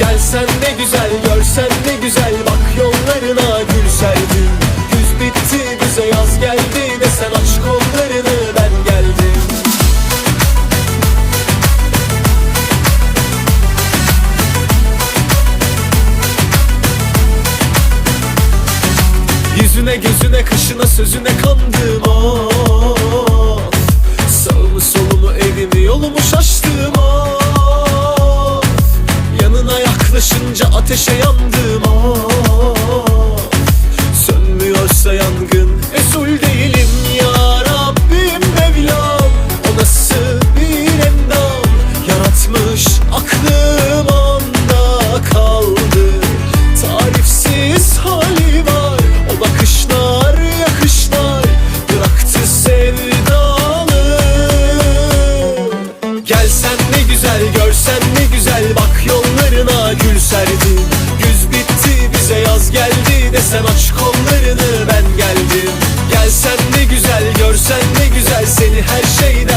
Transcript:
Gelsen ne güzel görsen ne güzel. Bak yollarına gül serdim Güz bitti bize yaz geldi Desen aç kollarını ben geldim. Yüzüne gözüne kaşına sözüne kandım of Sağımı solumu evimi yolumu şaştım ateşe yandım of. Sönmüyorsa yangın Resul değilim ya Rabbim Mevlam. O nasıl bir endam? Yaratmış aklım onda kaldı. Tarifsiz hali var O bakışlar yakışlar. Bıraktı sevdalı. Gelsen ne güzel görsen ne güzel. Bak yollarına gül sen aç kollarını ben geldim. Gelsen ne güzel görsen ne güzel seni her şeyden